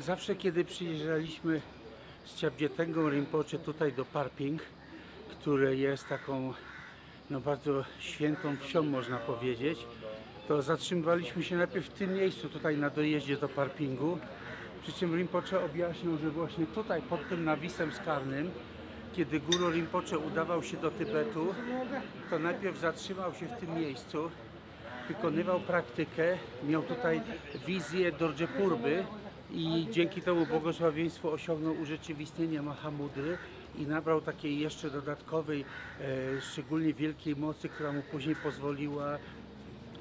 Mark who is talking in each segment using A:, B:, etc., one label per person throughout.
A: Zawsze kiedy przyjeżdżaliśmy z Ciabdzietęgą Rinpoche tutaj do Parping, które jest taką no bardzo świętą wsią można powiedzieć, to zatrzymywaliśmy się najpierw w tym miejscu tutaj na dojeździe do Parpingu. Przy czym Rinpoche objaśnił, że właśnie tutaj pod tym nawisem skarnym, kiedy Guru Rinpoche udawał się do Tybetu, to najpierw zatrzymał się w tym miejscu, wykonywał praktykę, miał tutaj wizję Dorjepurby i dzięki temu błogosławieństwu osiągnął urzeczywistnienie Mahamudry i nabrał takiej jeszcze dodatkowej, e, szczególnie wielkiej mocy, która mu później pozwoliła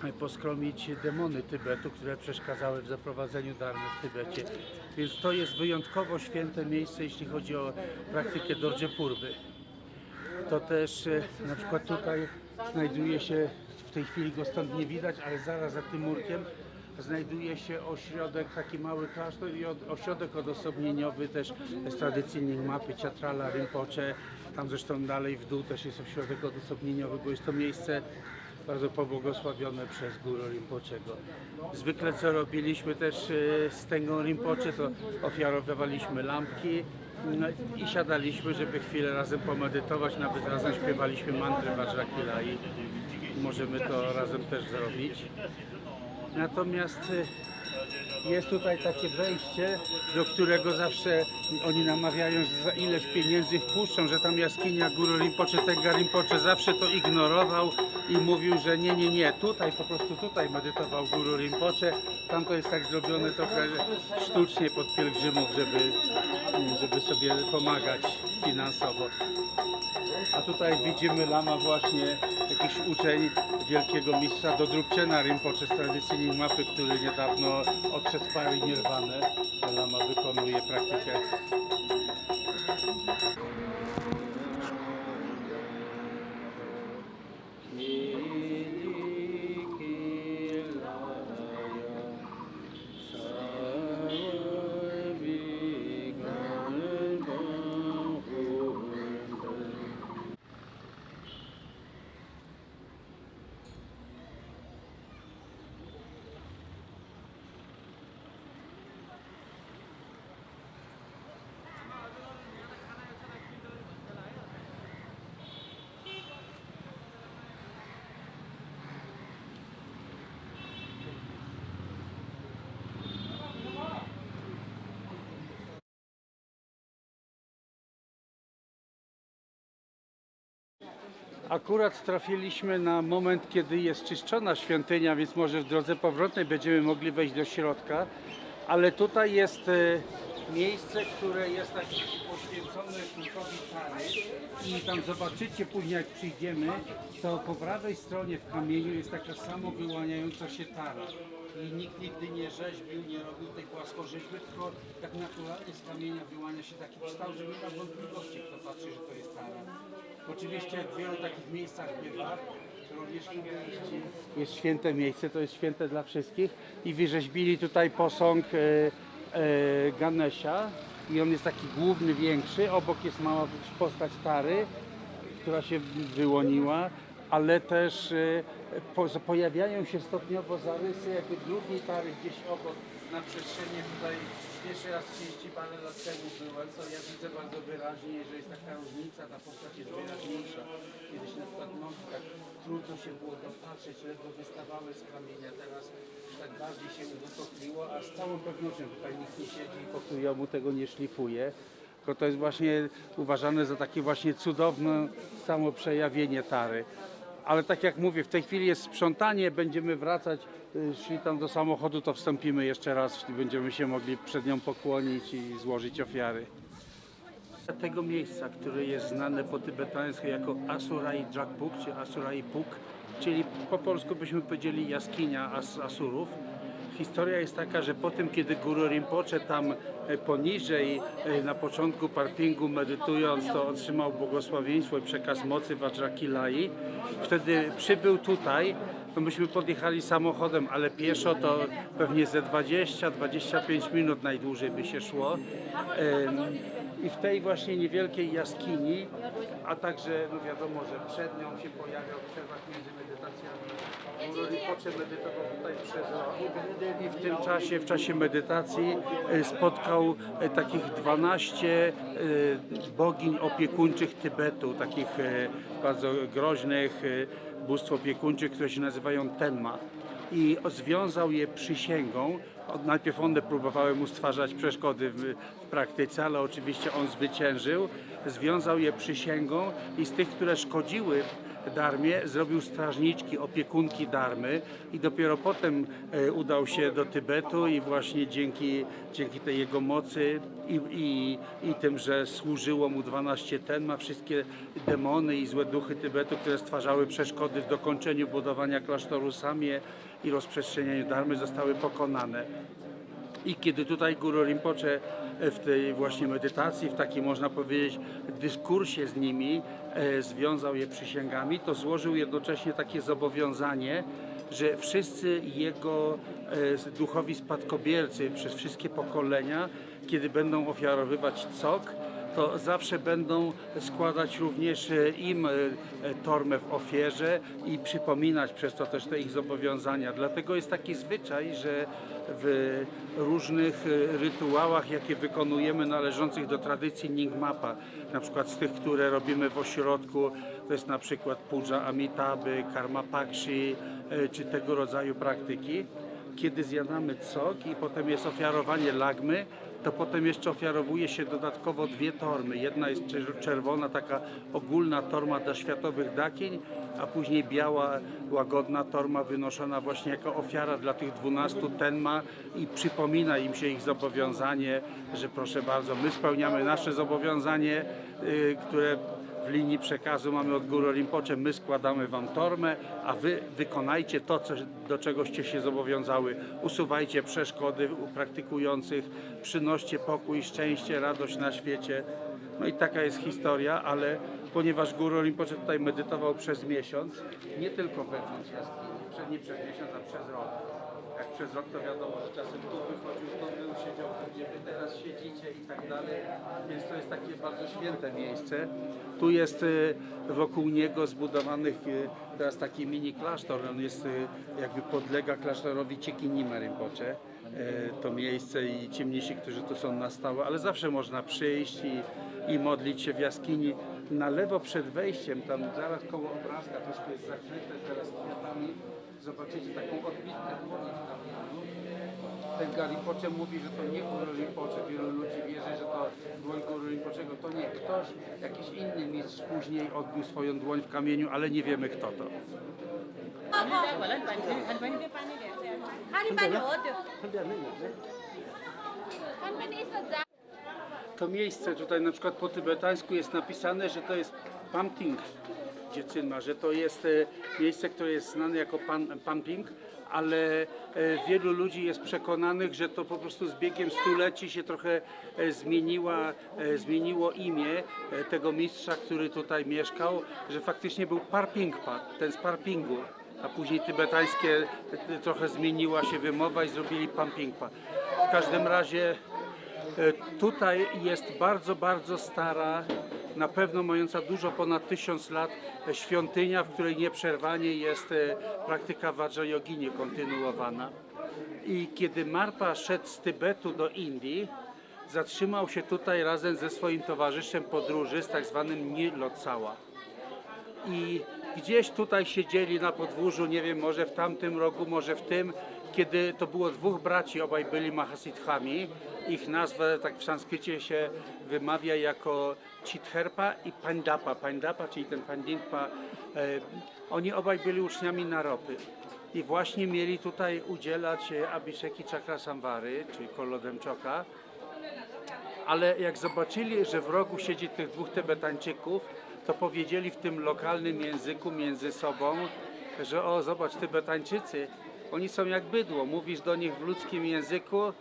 A: e, poskromić demony Tybetu, które przeszkadzały w zaprowadzeniu darmy w Tybecie. Więc to jest wyjątkowo święte miejsce, jeśli chodzi o praktykę Dorjepurby. To też e, na przykład tutaj znajduje się, w tej chwili go stąd nie widać, ale zaraz za tym murkiem znajduje się ośrodek, taki mały klasztor i od, ośrodek odosobnieniowy też z tradycyjnych mapy Ciatrala, Rinpoche. Tam zresztą dalej w dół też jest ośrodek odosobnieniowy, bo jest to miejsce bardzo pobłogosławione przez Guru Rinpochego. Zwykle co robiliśmy też e, z Tęgą Rinpoche, to ofiarowywaliśmy lampki no, i siadaliśmy, żeby chwilę razem pomedytować, nawet razem śpiewaliśmy mantry Vajrakila i możemy to razem też zrobić. Natomiast y, jest tutaj takie wejście, do którego zawsze oni namawiają, że za ileś pieniędzy wpuszczą, że tam jaskinia Guru Rinpoche, Tenga Rinpoche zawsze to ignorował i mówił, że nie, nie, nie, tutaj, po prostu tutaj medytował Guru Rinpoche. Tam to jest tak zrobione trochę sztucznie pod pielgrzymów, żeby, żeby sobie pomagać finansowo. A tutaj widzimy lama właśnie, jakiś uczeń wielkiego mistrza do Drubczena Rinpoche z tradycyjnej mapy, który niedawno odszedł z pary Nirwany. Lama wykonuje praktykę. Akurat trafiliśmy na moment, kiedy jest czyszczona świątynia, więc może w drodze powrotnej będziemy mogli wejść do środka. Ale tutaj jest e, miejsce, które jest takie poświęcone kultowi Tary i tam zobaczycie później jak przyjdziemy, to po prawej stronie w kamieniu jest taka samo wyłaniająca się tara. I nikt nigdy nie rzeźbił, nie robił tej płaskorzeźby, tylko tak naturalnie z kamienia wyłania się taki kształt, że nie ma wątpliwości, kto patrzy, że to jest tara. Oczywiście w wielu takich miejscach bywa. Również jest- święte miejsce, to jest święte dla wszystkich. I wyrzeźbili tutaj posąg e, e, Ganesha. I on jest taki główny, większy. Obok jest mała postać Tary, która się wyłoniła, ale też e, po, pojawiają się stopniowo zarysy jakby drugiej Tary gdzieś obok na przestrzeni tutaj pierwszy raz 30 parę lat temu byłem, to ja widzę bardzo wyraźnie, że jest taka różnica, ta postać jest wyraźniejsza. Kiedyś na przykład tak trudno się było dopatrzeć, ledwo wystawały z kamienia, teraz tak bardziej się uwypokliło, a z całą pewnością tutaj nikt nie siedzi i pokryjomu tego nie szlifuje. Tylko to jest właśnie uważane za takie właśnie cudowne samo przejawienie tary. Ale tak jak mówię, w tej chwili jest sprzątanie, będziemy wracać, y, szli tam do samochodu, to wstąpimy jeszcze raz będziemy się mogli przed nią pokłonić i złożyć ofiary. Tego miejsca, które jest znane po tybetańsku jako Asurai Drakpuk, czy Asurai Puk, czyli po polsku byśmy powiedzieli jaskinia As Asurów. Historia jest taka, że po tym, kiedy Guru Rinpoche tam e, poniżej, e, na początku parpingu medytując, to otrzymał błogosławieństwo i przekaz mocy Vajrakilai. Wtedy przybył tutaj, to myśmy podjechali samochodem, ale pieszo to pewnie ze 20-25 minut najdłużej by się szło. I w tej właśnie niewielkiej jaskini, a także no wiadomo, że przed nią się pojawiał w przerwach między medytacjami. Guru Rinpoche medytował tutaj przez rok i w tym czasie, w czasie medytacji e, spotkał e, takich 12 e, bogiń opiekuńczych Tybetu, takich bardzo groźnych bóstw opiekuńczych, które się nazywają Tenma i związał je przysięgą. Najpierw one próbowały mu stwarzać przeszkody w praktyce, ale oczywiście on zwyciężył. Związał je przysięgą i z tych, które szkodziły Darmie, zrobił strażniczki, opiekunki Darmy i dopiero potem e, udał się do Tybetu i właśnie dzięki, dzięki tej jego mocy i, i, i tym, że służyło mu 12 ten, ma wszystkie demony i złe duchy Tybetu, które stwarzały przeszkody w dokończeniu budowania klasztoru Samie i rozprzestrzenianiu Darmy zostały pokonane. I kiedy tutaj Guru Rinpoche w tej właśnie medytacji, w takim można powiedzieć dyskursie z nimi e, związał je przysięgami, to złożył jednocześnie takie zobowiązanie, że wszyscy jego e, duchowi spadkobiercy przez wszystkie pokolenia, kiedy będą ofiarowywać cok, to zawsze będą składać również e, im e, tormę w ofierze i przypominać przez to też te ich zobowiązania. Dlatego jest taki zwyczaj, że w różnych e, rytuałach, jakie wykonujemy należących do tradycji Nyingmapa, na przykład z tych, które robimy w ośrodku, to jest na przykład puja Amitabhy, karma pakshi, czy tego rodzaju praktyki, kiedy zjadamy cok i potem jest ofiarowanie lagmy, to potem jeszcze ofiarowuje się dodatkowo dwie tormy. Jedna jest czer- czerwona, taka ogólna torma dla światowych dakiń, a później biała, łagodna torma wynoszona właśnie jako ofiara dla tych dwunastu tenma i przypomina im się ich zobowiązanie, że proszę bardzo, my spełniamy nasze zobowiązanie, y, które w linii przekazu mamy od Guru Rinpoche, my składamy Wam tormę, a Wy wykonajcie to, co, do czegoście się zobowiązały. Usuwajcie przeszkody u praktykujących, przynoście pokój, szczęście, radość na świecie. No i taka jest historia, ale ponieważ Guru Rinpoche tutaj medytował przez miesiąc, nie tylko wewnątrz jaskini, nie przez miesiąc, a przez rok. Jak przez rok to wiadomo, że czasem tu wychodził, tu był, siedział tu, gdzie wy teraz siedzicie i tak dalej. Więc to jest takie bardzo święte miejsce. Tu jest y, wokół niego zbudowanych y, teraz taki mini klasztor. On jest y, jakby podlega klasztorowi Ciekinima Rinpoche. To miejsce i ci mnisi, którzy tu są na stałe, ale zawsze można przyjść i, i modlić się w jaskini. Na lewo przed wejściem, tam zaraz koło obrazka, troszkę jest zakryte teraz kwiatami, zobaczycie taką odbitkę Ten Galipocze mówi, że to nie Galipocze. Wielu ludzi wierzy, że to dłoń Galipoczego. To nie. Ktoś, jakiś inny mistrz później odbił swoją dłoń w kamieniu, ale nie wiemy kto to. To miejsce tutaj na przykład po tybetańsku jest napisane, że to jest Pamting. Dziecynma, że to jest e, miejsce, które jest znane jako pan, Pamping, ale e, wielu ludzi jest przekonanych, że to po prostu z biegiem stuleci się trochę e, zmieniła, zmieniło imię tego mistrza, który tutaj mieszkał, że faktycznie był Parpingpa, ten z Parpingu, a później tybetańskie trochę zmieniła się wymowa i zrobili Pampingpa. W każdym razie Tutaj jest bardzo, bardzo stara, na pewno mająca dużo ponad tysiąc lat e, świątynia, w której nieprzerwanie jest e, praktyka Vajrayogini kontynuowana. I kiedy Marpa szedł z Tybetu do Indii, zatrzymał się tutaj razem ze swoim towarzyszem podróży z tak zwanym Nilocała. I gdzieś tutaj siedzieli na podwórzu, nie wiem, może w tamtym rogu, może w tym, kiedy to było dwóch braci, obaj byli Mahasiddhami. Ich nazwę tak w sanskrycie się wymawia jako Chitherpa i Pandapa. Pandapa, czyli ten Pandimpa, e, oni obaj byli uczniami Naropy. I właśnie mieli tutaj udzielać e, Abhisheki Chakrasamvary, czyli Kolodemczoka ale jak zobaczyli, że w rogu siedzi tych dwóch Tybetańczyków, to powiedzieli w tym lokalnym języku między sobą, że o, zobacz, Tybetańczycy, oni są jak bydło, mówisz do nich w ludzkim języku,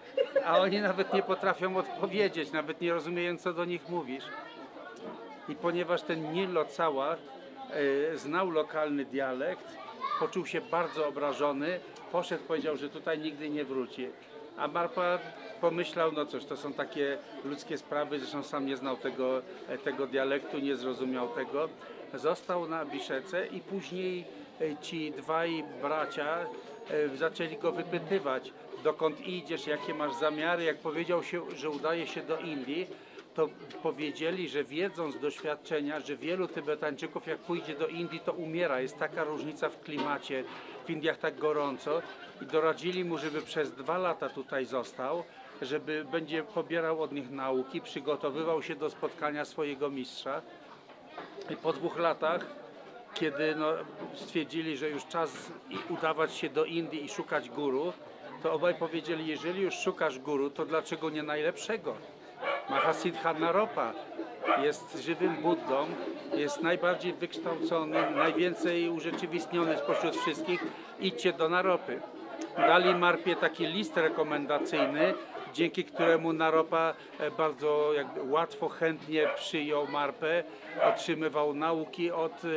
A: a oni nawet nie potrafią odpowiedzieć, nawet nie rozumieją, co do nich mówisz. I ponieważ ten Nilo Cała e, znał lokalny dialekt, poczuł się bardzo obrażony, poszedł, powiedział, że tutaj nigdy nie wróci. A Marpa pomyślał, no cóż, to są takie ludzkie sprawy, zresztą sam nie znał tego, e, tego dialektu, nie zrozumiał tego. Został na Biszece i później e, ci dwaj bracia zaczęli go wypytywać, dokąd idziesz, jakie masz zamiary. Jak powiedział się, że udaje się do Indii, to powiedzieli, że wiedząc z doświadczenia, że wielu Tybetańczyków jak pójdzie do Indii, to umiera. Jest taka różnica w klimacie, w Indiach tak gorąco i doradzili mu, żeby przez dwa lata tutaj został, żeby będzie pobierał od nich nauki, przygotowywał się do spotkania swojego mistrza. I po dwóch latach, kiedy no, stwierdzili, że już czas udawać się do Indii i szukać guru, to obaj powiedzieli, jeżeli już szukasz guru, to dlaczego nie najlepszego? Mahasiddha Naropa jest żywym Buddą, jest najbardziej wykształcony, najwięcej urzeczywistniony spośród wszystkich. Idźcie do Naropy. Dali Marpie taki list rekomendacyjny, dzięki któremu Naropa e, bardzo łatwo, chętnie przyjął Marpę, otrzymywał nauki od, e,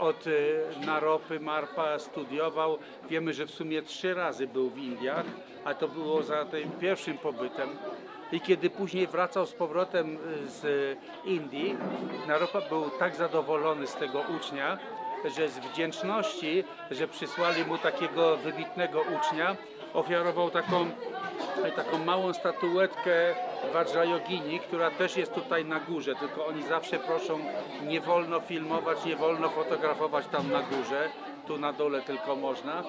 A: od e, Naropy, Marpa studiował. Wiemy, że w sumie trzy razy był w Indiach, a to było za tym pierwszym pobytem. I kiedy później wracał z powrotem y, z Indii, Naropa był tak zadowolony z tego ucznia, że z wdzięczności, że przysłali mu takiego wybitnego ucznia, ofiarował taką, taką małą statuetkę Vajrayogini, która też jest tutaj na górze, tylko oni zawsze proszą, nie wolno filmować, nie wolno fotografować tam na górze, tu na dole tylko można.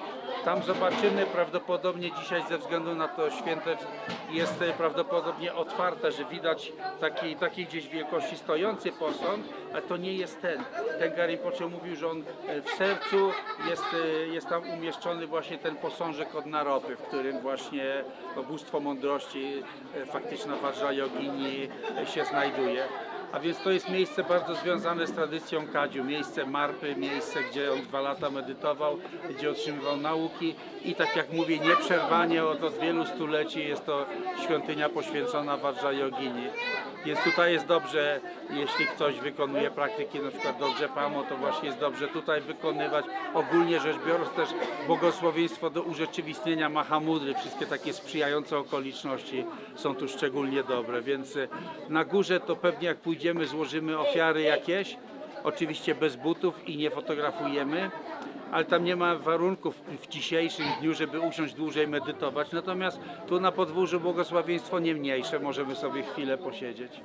A: Tam zobaczymy, prawdopodobnie dzisiaj ze względu na to święte jest e, prawdopodobnie otwarte, że widać taki, taki gdzieś wielkości stojący posąg, ale to nie jest ten. Ten Gary Pocze mówił, że on e, w sercu jest, e, jest tam umieszczony właśnie ten posążek od Naropy, w którym właśnie bóstwo mądrości, faktyczna Vajrayogini e, się znajduje. A więc to jest miejsce bardzo związane z tradycją Kadziu, miejsce Marpy, miejsce, gdzie on dwa lata medytował, gdzie otrzymywał nauki i tak jak mówię, nieprzerwanie od, od wielu stuleci jest to świątynia poświęcona Vajrayogini. Więc tutaj jest dobrze, jeśli ktoś wykonuje praktyki na przykład do Drzepamo, to właśnie jest dobrze tutaj wykonywać. Ogólnie rzecz biorąc też błogosławieństwo do urzeczywistnienia Mahamudry, wszystkie takie sprzyjające okoliczności są tu szczególnie dobre, więc e, na górze to pewnie jak pójdziemy złożymy ofiary jakieś, oczywiście bez butów i nie fotografujemy, ale tam nie ma warunków w dzisiejszym dniu, żeby usiąść dłużej medytować. Natomiast tu na podwórzu błogosławieństwo nie mniejsze, możemy sobie chwilę posiedzieć.